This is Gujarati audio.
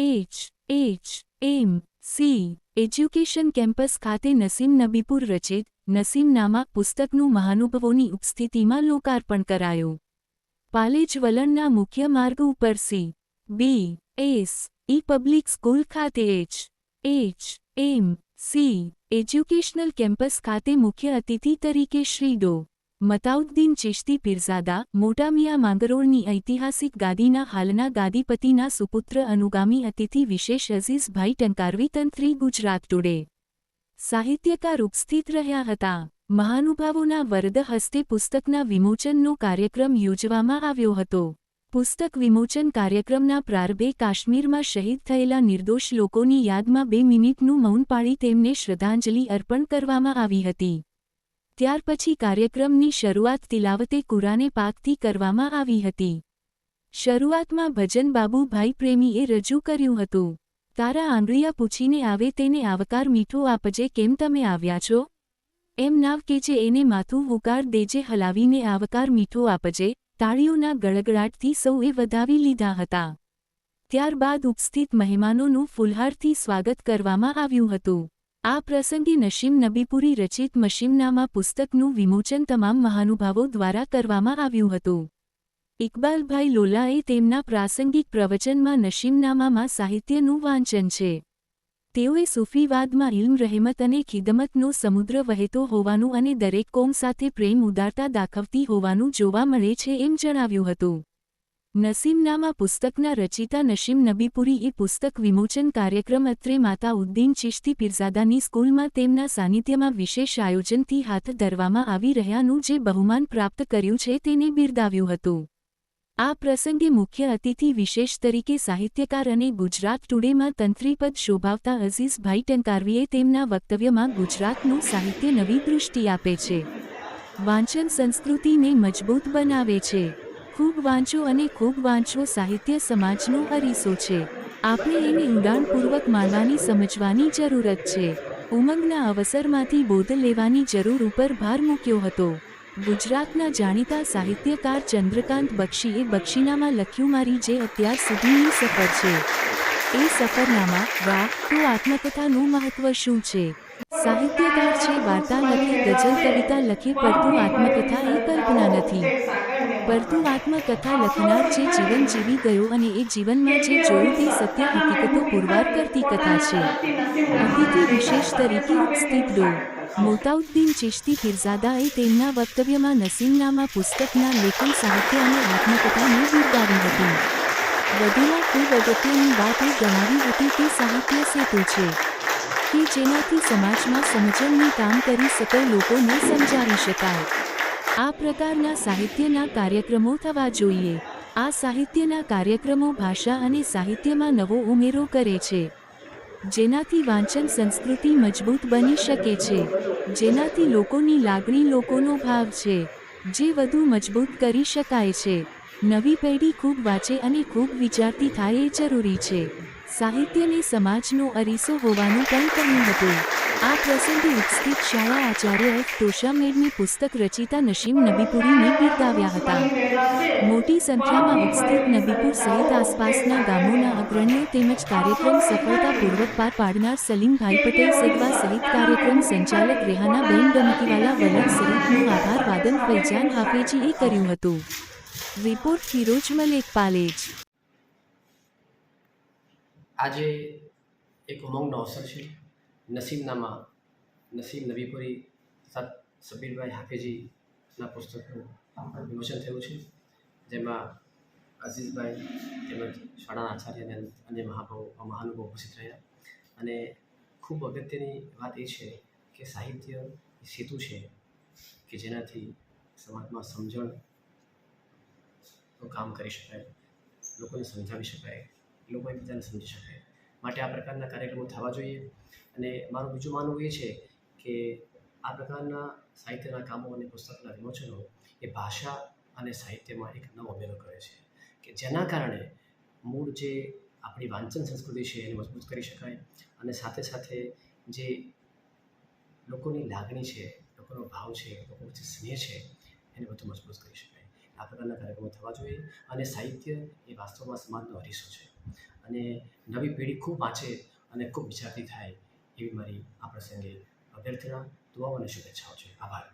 H H M C education campus ખાતે નસીમ નબીપુર રચિત નસીમનામા પુસ્તકનું મહાનુભવોની ઉપસ્થિતિમાં લોકાર્પણ કરાયું. પાલેજ વલણના મુખ્ય માર્ગ ઉપર C B S E public school ખાતે H H M C educational campus ખાતે મુખ્ય અતિથિ તરીકે શ્રી ડો. મતાઉદ્દીન ચિશ્તી પીરઝાદા મોટામિયા માંગરોળની ઐતિહાસિક ગાદીના હાલના ગાદીપતિના સુપુત્ર અનુગામી અતિથિ વિશેષ અઝીઝભાઈ ટંકારવી તંત્રી ગુજરાત ટુડે. સાહિત્યકાર ઉપસ્થિત રહ્યા હતા. મહાનુભાવોના વરદ હસ્તે પુસ્તકના વિમોચનનો કાર્યક્રમ યોજવામાં આવ્યો હતો. પુસ્તક વિમોચન કાર્યક્રમના પ્રારંભે કાશ્મીરમાં શહીદ થયેલા નિર્દોષ લોકોની યાદમાં બે મિનિટનું મૌન પાળી તેમને શ્રદ્ધાંજલિ અર્પણ કરવામાં આવી હતી. ત્યાર પછી કાર્યક્રમની શરૂઆત તિલાવતે કુરાને પાકથી કરવામાં આવી હતી. શરૂઆતમાં ભજન બાબુભાઈ પ્રેમીએ રજૂ કર્યું હતું. તારા આંગળીયા પૂછીને આવે તેને આવકાર મીઠો આપજે, કેમ તમે આવ્યા છો? એમ નાવ કે જે એને માથું હુકાર દેજે, હલાવીને આવકાર મીઠો આપજે. તાળીઓના ગળગળાટથી સૌએ વધાવી લીધા હતા. ત્યારબાદ ઉપસ્થિત મહેમાનોનું ફુલહારથી સ્વાગત કરવામાં આવ્યું હતું. આ પ્રસંગે નશીમ નબીપુરી રચિત મશીમનામા પુસ્તકનું વિમોચન તમામ મહાનુભાવો દ્વારા કરવામાં આવ્યું હતું. ઇકબાલભાઈ લોલાએ તેમના પ્રાસંગિક પ્રવચનમાં નશીમનામામાં સાહિત્યનું વાંચન છે. તેઓએ સૂફીવાદમાં ઇલ્મ, રહેમત અને ખિદમતનો સમુદ્ર વહેતો હોવાનું અને દરેક કોમ સાથે પ્રેમ ઉદારતા દાખવતી હોવાનું જોવા મળે છે એમ જણાવ્યું હતું. નસીમનામા પુસ્તકના રચિતા નસીમ નબીપુરી એ પુસ્તક વિમોચન કાર્યક્રમ અત્રે માતા ઉદ્દીન ચિશ્તી પીરઝાદાની સ્કૂલમાં તેમના સાનિધ્યમાં વિશેષ આયોજનથી હાથ ધરવામાં આવી રહ્યાનું જે બહુમાન પ્રાપ્ત કર્યું છે તેને બિરદાવ્યું હતું. આ પ્રસંગે મુખ્ય અતિથિ વિશેષ તરીકે સાહિત્યકાર અને ગુજરાત ટુડેમાં તંત્રીપદ શોભાવતા અઝીઝભાઈ ટંકારવીએ તેમના વક્તવ્યમાં ગુજરાતનું સાહિત્ય નવી દૃષ્ટિ આપે છે. વાંચન સંસ્કૃતિને મજબૂત બનાવે છે. ખૂબ વાંચો અને ખૂબ વાંચો સાહિત્ય સમાજનો અરીસો છે. આપણે એને ઊંડાણપૂર્વક માનવાની સમજવાની જરૂરત છે. ઉમંગના અવસરમાંથી બોધ લેવાની જરૂર ઉપર ભાર મૂક્યો હતો. ગુજરાતના જાણીતા સાહિત્યકાર ચંદ્રકાંત બક્ષીએ બક્ષીનામાં લખ્યું, મારી જે અત્યાર સુધીની સફર છે. એ સફરનામા, વાહ, તો આત્મકથાનું મહત્વ શું છે? સાહિત્યકાર છે વાર્તા લખી ગઝલ કવિતા લખી પડતું આત્મકથા એ કલ્પના નથી. પડતું આત્મકથા લખનાર જે જીવન જીવી ગયો અને એ જીવનમાં જે જોયું તે સત્ય હકીકતો પુરવાર કરતી કથા છે. અતિથિ વિશેષ તરીકે ઉપસ્થિત ડો. મોતાઉદ્દીન ચિશ્તી ફિરઝાદાએ તેમના વક્તવ્યમાં નસીમનામા પુસ્તકના લેખન સાહિત્ય અને આત્મકથાને બિરદાવી હતી. વધુમાં ખૂબ અગત્યની વાત એ ગણાવી હતી કે સાહિત્ય સેતુ છે. કે જેનાથી સમાજમાં સમજણનું કામ કરી શકે લોકોને સમજાવી શકાય. આ પ્રકારના સાહિત્યના કાર્યક્રમો થવા જોઈએ. આ સાહિત્યના કાર્યક્રમો ભાષા અને સાહિત્યમાં નવો ઉમેરો કરે છે. જેનાથી વાંચન સંસ્કૃતિ મજબૂત બની શકે છે. જેનાથી લોકોની લાગણી લોકોનો ભાવ છે. જે વધુ મજબૂત કરી શકાય છે. નવી પેઢી ખૂબ વાંચે અને ખૂબ વિચારતી થાય એ જરૂરી છે. સાહિત્યને સમાજનો અરીસો હોવાનું પણ કહ્યું હતું. આ પ્રસંગે ઉપસ્થિત શાળા આચાર્ય એફ. પુસ્તક રચિતા નશીમ નબીપુરીને બિરદાવ્યા હતા. મોટી સંખ્યામાં ઉપસ્થિત નબીપુર સહિત આસપાસના ગામોના અગ્રણીઓ તેમજ કાર્યક્રમ સફળતાપૂર્વક પાર પાડનાર સલીમભાઈ પટેલ સેગવા સહિત કાર્યક્રમ સંચાલક રેહાના બેન ગમકીવાલા વલણ સહિતનું આભાર વાદન ફૈજાન હાફેજીએ કર્યું હતું. રિપોર્ટ ફિરોજ મલેક પાલેજ આજે એક ઉમંગનો અવસર છે. નસીમનામાં નસીમ નબીપુરી તથા સબીરભાઈ હાફેજીના પુસ્તકનું વિમોચન થયું છે. જેમાં અઝીઝભાઈ તેમજ શાળાના આચાર્ય અને અન્ય મહાભાવો મહાનુભાવો ઉપસ્થિત રહ્યા. અને ખૂબ અગત્યની વાત એ છે કે સાહિત્ય એ સેતુ છે કે જેનાથી સમાજમાં સમજણનું કામ કરી શકાય, લોકોને સમજાવી શકાય. લોકો એકબીજાને સમજી શકે માટે આ પ્રકારના કાર્યક્રમો થવા જોઈએ. અને મારું બીજું માનવું એ છે કે આ પ્રકારના સાહિત્યના કામો અને પુસ્તકના વિમોચનો એ ભાષા અને સાહિત્યમાં એક નવો ઉમેરો કરે છે. કે જેના કારણે મૂળ જે આપણી વાંચન સંસ્કૃતિ છે એને મજબૂત કરી શકાય અને સાથે સાથે જે લોકોની લાગણી છે, લોકોનો ભાવ છે લોકોનો જે સ્નેહ છે એને વધુ મજબૂત કરી શકાય. આ પ્રકારના કાર્યક્રમો થવા જોઈએ અને સાહિત્ય એ વાસ્તવમાં સમાજનો અરીસો છે. અને નવી પેઢી ખૂબ વાંચે અને ખૂબ વિચારતી થાય એવી મારી આ પ્રસંગે અભ્યર્થના. દુઆઓ અને શુભેચ્છાઓ છે. આભાર.